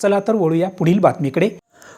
चला तर वळूया पुढील बातमीकडे.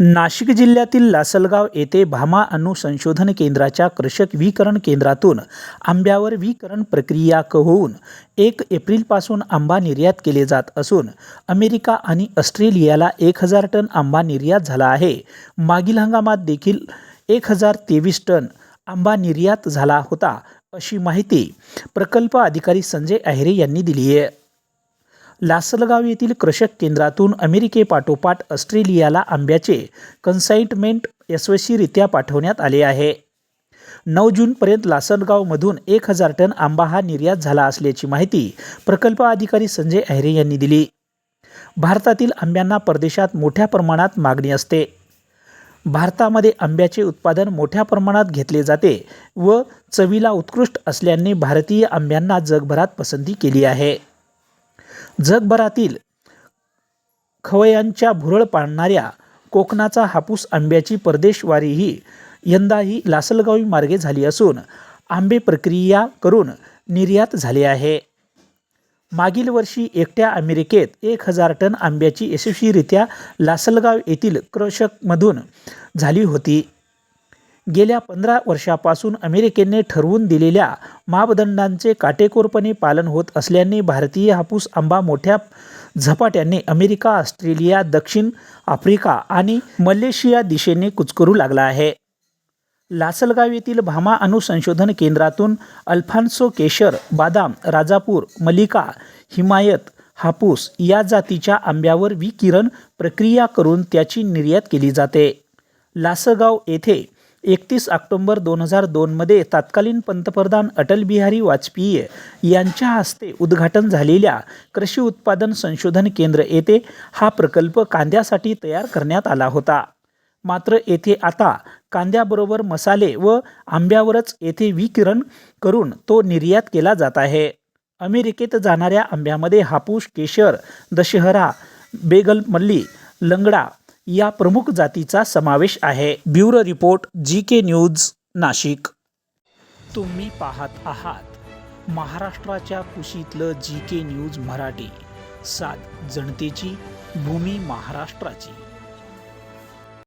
नाशिक जिल्ह्यातील लासलगाव येथे भामा अणु संशोधन केंद्राच्या कृषक विकरण केंद्रातून आंब्यावर विकरण प्रक्रिया क होऊन एक एप्रिलपासून आंबा निर्यात केले जात असून अमेरिका आणि ऑस्ट्रेलियाला एक हजार टन आंबा निर्यात झाला आहे. मागील हंगामात देखील एक हजार तेवीस टन आंबा निर्यात झाला होता अशी माहिती प्रकल्प अधिकारी संजय अहिरे यांनी दिली आहे. लासलगाव येथील कृषक केंद्रातून अमेरिकेपाठोपाठ ऑस्ट्रेलियाला आंब्याचे कन्साइटमेंट यशस्वीरित्या पाठवण्यात आले आहे. नऊ जूनपर्यंत लासलगावमधून एक हजार टन आंबा हा निर्यात झाला असल्याची माहिती प्रकल्प अधिकारी संजय अहिरे यांनी दिली. भारतातील आंब्यांना परदेशात मोठ्या प्रमाणात मागणी असते. भारतामध्ये आंब्याचे उत्पादन मोठ्या प्रमाणात घेतले जाते व चवीला उत्कृष्ट असल्याने भारतीय आंब्यांना जगभरात पसंती केली आहे. जगभरातील खवयांच्या भुरळ पाडणाऱ्या कोकणाचा हापूस आंब्याची परदेशवारीही यंदाही लासलगावी मार्गे झाली असून आंबे प्रक्रिया करून निर्यात झाले आहे. मागील वर्षी एकट्या अमेरिकेत एक हजार टन आंब्याची यशस्वीरित्या लासलगाव येथील क्रशकमधून झाली होती. गेल्या पंधरा वर्षापासून अमेरिकेने ठरवून दिलेल्या मापदंडांचे काटेकोरपणे पालन होत असल्याने भारतीय हापूस आंबा मोठ्या झपाट्याने अमेरिका ऑस्ट्रेलिया दक्षिण आफ्रिका आणि मलेशिया दिशेने कुचकरू लागला आहे. लासलगाव येथील भामा अणु संशोधन केंद्रातून अल्फान्सो केशर बादाम राजापूर मलिका हिमायत हापूस या जातीच्या आंब्यावर विकिरण प्रक्रिया करून त्याची निर्यात केली जाते. लासगाव येथे एकतीस ऑक्टोंबर दोन हजार दोनमध्ये तत्कालीन पंतप्रधान अटल बिहारी वाजपेयी यांच्या हस्ते उद्घाटन झालेल्या कृषी उत्पादन संशोधन केंद्र येथे हा प्रकल्प कांद्यासाठी तयार करण्यात आला होता. मात्र येथे आता कांद्याबरोबर मसाले व आंब्यावरच येथे विकिरण करून तो निर्यात केला जात आहे. अमेरिकेत जाणाऱ्या आंब्यामध्ये हापूस केशर दशहरा बेगल मल्ली लंगडा या प्रमुख जातीचा समावेश आहे. Bureau report G K news Nashik. तुम्ही पाहत आहात महाराष्ट्राच्या कुशीतलं जी के न्यूज मराठी. सात जनतेची भूमी महाराष्ट्राची.